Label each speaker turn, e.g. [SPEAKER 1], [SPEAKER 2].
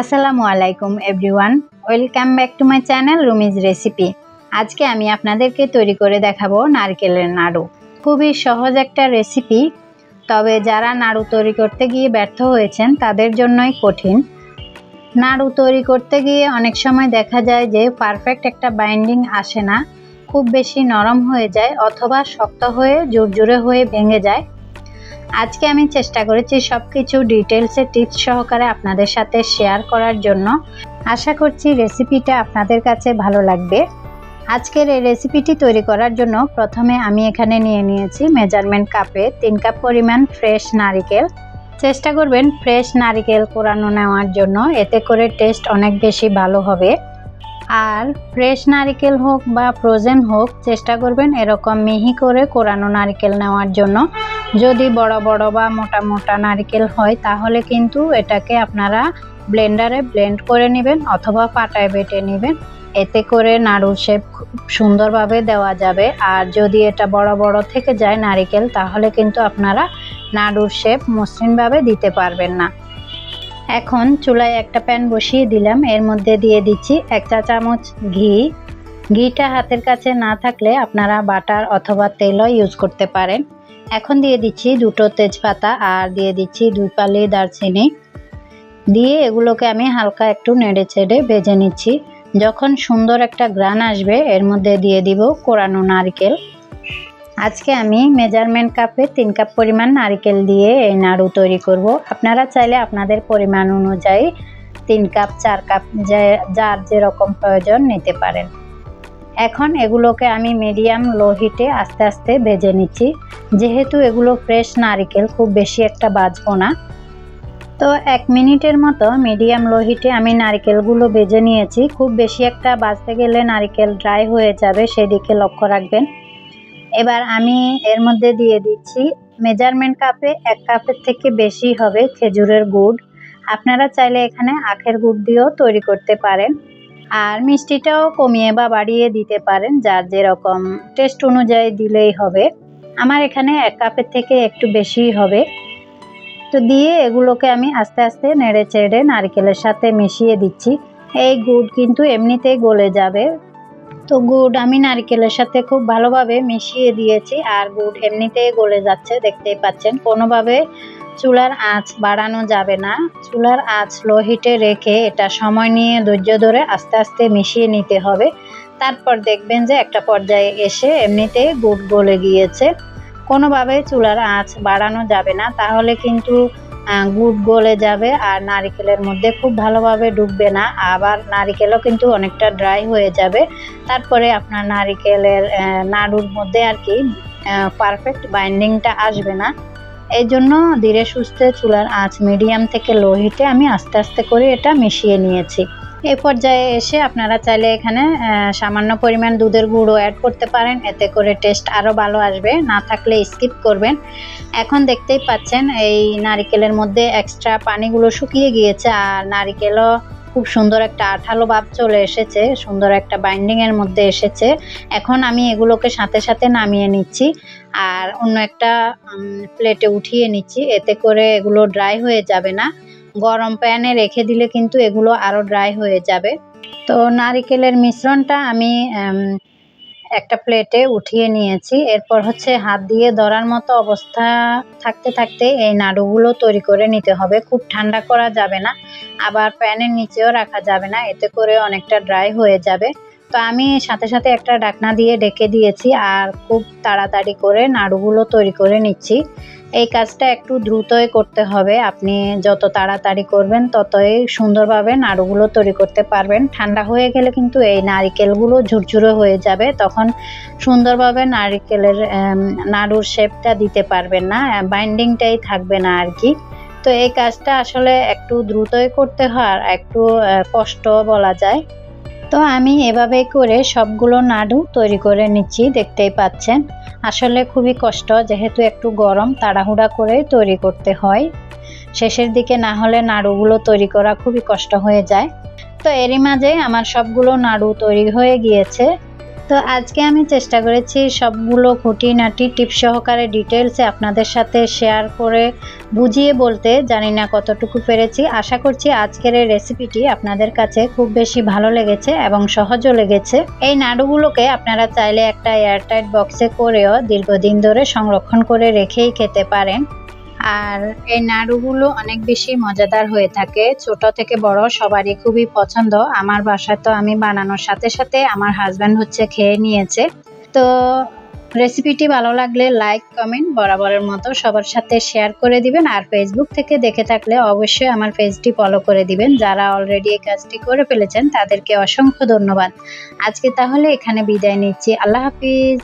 [SPEAKER 1] আসসালামু আলাইকুম everyone welcome back to my channel Rumi's recipe আজকে আমি আপনাদেরকে তৈরি করে দেখাবো নারকেলের নাড়ু। খুবই সহজ একটা রেসিপি তবে যারা নাড়ু তৈরি করতে গিয়ে ব্যর্থ হয়েছেন, তাদের জন্যই কঠিন। নাড়ু তৈরি করতে গিয়ে অনেক সময় দেখা যায় যে পারফেক্ট একটা বাইন্ডিং আসে না, খুব বেশি নরম হয়ে যায় অথবা শক্ত হয়ে, জোরজোরে হয়ে ভেঙে যায়। আজকে আমি চেষ্টা করেছি সব কিছু ডিটেলসে টিপস সহকারে আপনাদের সাথে শেয়ার করার জন্য। আশা করছি রেসিপিটা আপনাদের কাছে ভালো লাগবে। আজকের এই রেসিপিটি তৈরি করার জন্য প্রথমে আমি এখানে নিয়ে নিয়েছি মেজারমেন্ট কাপে তিন কাপ পরিমাণ ফ্রেশ নারিকেল। চেষ্টা করবেন ফ্রেশ নারিকেল কোরানো নেওয়ার জন্য, এতে করে টেস্ট অনেক বেশি ভালো হবে। আর ফ্রেশ নারিকেল হোক বা ফ্রোজেন হোক, চেষ্টা করবেন এরকম মিহি করে কোরানো নারিকেল নেওয়ার জন্য। যদি বড় বড় বা মোটা মোটা নারিকেল হয়, তাহলে কিন্তু এটাকে আপনারা ব্লেন্ডারে ব্লেন্ড করে নেবেন অথবা পাটায় বেটে নেবেন। এতে করে নাড়ুর শেপ খুব সুন্দরভাবে দেওয়া যাবে। আর যদি এটা বড় বড় থেকে যায় নারিকেল, তাহলে কিন্তু আপনারা নাড়ুর শেপ মসৃণভাবে দিতে পারবেন না। এখন চুলায় একটা প্যান বসিয়ে দিলাম। এর মধ্যে দিয়ে দিচ্ছি এক চা চামচ ঘি। ঘিটা হাতের কাছে না থাকলে আপনারা বাটার অথবা তেলও ইউজ করতে পারেন। এখন দিয়ে দিচ্ছি দুটো তেজপাতা আর দিয়ে দিচ্ছি দুই পালি দারচিনি। দিয়ে এগুলোকে আমি হালকা একটু নেড়ে চেড়ে ভেজে নিচ্ছি। যখন সুন্দর একটা গ্রান আসবে, এর মধ্যে দিয়ে দিব কোরানো নারকেল। আজকে আমি মেজারমেন্ট কাপে তিন কাপ পরিমাণ নারকেল দিয়ে এই নাড়ু তৈরি করব। আপনারা চাইলে আপনাদের পরিমাণ অনুযায়ী তিন কাপ, চার কাপ যার যেরকম প্রয়োজন নিতে পারেন। এখন এগুলোকে আমি মিডিয়াম লো হিটে আস্তে আস্তে ভেজে নিচ্ছি। যেহেতু এগুলো ফ্রেশ নারিকেল, খুব বেশি একটা বাজবো না। তো এক মিনিটের মতো মিডিয়াম লো হিটে আমি নারিকেলগুলো ভেজে নিয়েছি। খুব বেশি একটা বাজতে গেলে নারিকেল ড্রাই হয়ে যাবে, সেদিকে লক্ষ্য রাখবেন। এবার আমি এর মধ্যে দিয়ে দিচ্ছি মেজারমেন্ট কাপে এক কাপের থেকে বেশি হবে খেজুরের গুড়। আপনারা চাইলে এখানে আখের গুড় দিয়েও তৈরি করতে পারেন। আর মিষ্টিটাও কমিয়ে বা বাড়িয়ে দিতে পারেন যার যেরকম টেস্ট অনুযায়ী দিলেই হবে। আমার এখানে এক কাপের থেকে একটু বেশি হবে। তো দিয়ে এগুলোকে আমি আস্তে আস্তে নেড়ে চেড়ে নারকেলের সাথে মিশিয়ে দিচ্ছি। এই গুড় কিন্তু এমনিতেই গলে যাবে। তো গুড় আমি নারকেলের সাথে খুব ভালোভাবে মিশিয়ে দিয়েছি আর গুড় এমনিতেই গলে যাচ্ছে, দেখতেই পাচ্ছেন। কোনোভাবে চুলার আঁচ বাড়ানো যাবে না। চুলার আঁচ লো হিটে রেখে এটা সময় নিয়ে ধৈর্য ধরে আস্তে আস্তে মিশিয়ে নিতে হবে। তারপর দেখবেন যে একটা পর্যায়ে এসে এমনিতেই গুড় গলে গিয়েছে। কোনোভাবে চুলার আঁচ বাড়ানো যাবে না। তাহলে কিন্তু গুড় গলে যাবে আর নারিকেলের মধ্যে খুব ভালোভাবে ডুববে না। আবার নারিকেলও কিন্তু অনেকটা ড্রাই হয়ে যাবে। তারপরে আপনার নারিকেলের নাড়ুর মধ্যে আর কি পারফেক্ট বাইন্ডিংটা আসবে না। এই জন্য ধীরে সুস্থে চুলার আঁচ মিডিয়াম থেকে লো হিটে আমি আস্তে আস্তে করে এটা মিশিয়ে নিয়েছি। এই পর্যায়ে এসে আপনারা চাইলে এখানে সামান্য পরিমাণ দুধের গুঁড়ো অ্যাড করতে পারেন। এতে করে টেস্ট আরও ভালো আসবে। না থাকলে স্কিপ করবেন। এখন দেখতেই পাচ্ছেন এই নারিকেলের মধ্যে এক্সট্রা পানিগুলো শুকিয়ে গিয়েছে আর নারিকেলও খুব সুন্দর একটা আঠালো ভাব চলে এসেছে, সুন্দর একটা বাইন্ডিংয়ের মধ্যে এসেছে। এখন আমি এগুলোকে সাথে সাথে নামিয়ে নিচ্ছি আর অন্য একটা প্লেটে উঠিয়ে নিচ্ছি। এতে করে এগুলো ড্রাই হয়ে যাবে না। গরম প্যানে রেখে দিলে কিন্তু এগুলো আরও ড্রাই হয়ে যাবে। তো নারিকেলের মিশ্রণটা আমি একটা প্লেটে উঠিয়ে নিয়েছি। এরপর হচ্ছে হাত দিয়ে ধরার মতো অবস্থা থাকতে থাকতে এই নাড়ুগুলো তৈরি করে নিতে হবে। খুব ঠান্ডা করা যাবে না, আবার প্যানের নিচেও রাখা যাবে না, এতে করে অনেকটা ড্রাই হয়ে যাবে। তো আমি সাথে সাথে একটা ডাকনা দিয়ে ডেকে দিয়েছি আর খুব তাড়াতাড়ি করে নাড়ুগুলো তৈরি করে নিচ্ছি। এই কাজটা একটু দ্রুতই করতে হবে। আপনি যত তাড়াতাড়ি করবেন, ততই সুন্দরভাবে নাড়ুগুলো তৈরি করতে পারবেন। ঠান্ডা হয়ে গেলে কিন্তু এই নারিকেলগুলো ঝুরঝুরে হয়ে যাবে। তখন সুন্দরভাবে নারিকেলের নাড়ুর শেপটা দিতে পারবেন না, বাইন্ডিংটাই থাকবে না আর কি। তো এই কাজটা আসলে একটু দ্রুতই করতে হয় আর একটু কষ্ট বলা যায়। তো আমি এভাবে করে সবগুলো নাড়ু তৈরি করে নিচ্ছি, দেখতেই পাচ্ছেন। আসলে খুবই কষ্ট, যেহেতু একটু গরম, তাড়াহুড়া করে তৈরি করতে হয়। শেষের দিকে না হলে নাড়ুগুলো তৈরি করা খুবই কষ্ট হয়ে যায়। তো এরই মাঝে আমার সবগুলো নাড়ু তৈরি হয়ে গিয়েছে। তো আজকে আমি চেষ্টা করেছি সবগুলো খুঁটিনাটি টিপ সহকারে ডিটেলসে আপনাদের সাথে শেয়ার করে বুঝিয়ে বলতে জানি না কতটুকু পেরেছি। আশা করছি আজকের এই রেসিপিটি আপনাদের কাছে খুব বেশি ভালো লেগেছে এবং সহজও লেগেছে। এই নাড়ুগুলোকে আপনারা চাইলে একটা এয়ারটাইট বক্সে করেও দীর্ঘদিন ধরে সংরক্ষণ করে রেখেই খেতে পারেন। আর এই নাড়ুগুলো অনেক বেশি মজাদার হয়ে থাকে। ছোট থেকে বড় সবারই খুবই পছন্দ। আমার বাসায় তো আমি বানানোর সাথে সাথে আমার হাজব্যান্ড হচ্ছে খেয়ে নিয়েছে। তো রেসিপিটি ভালো লাগলে লাইক কমেন্ট বরাবরের মতো সবার সাথে শেয়ার করে দিবেন। আর ফেসবুক থেকে দেখে থাকলে অবশ্যই আমার পেজটি ফলো করে দিবেন। যারা অলরেডি এই কাজটি করে ফেলেছেন, তাদেরকে অসংখ্য ধন্যবাদ। আজকে তাহলে এখানে বিদায় নিচ্ছি। আল্লাহ হাফিজ।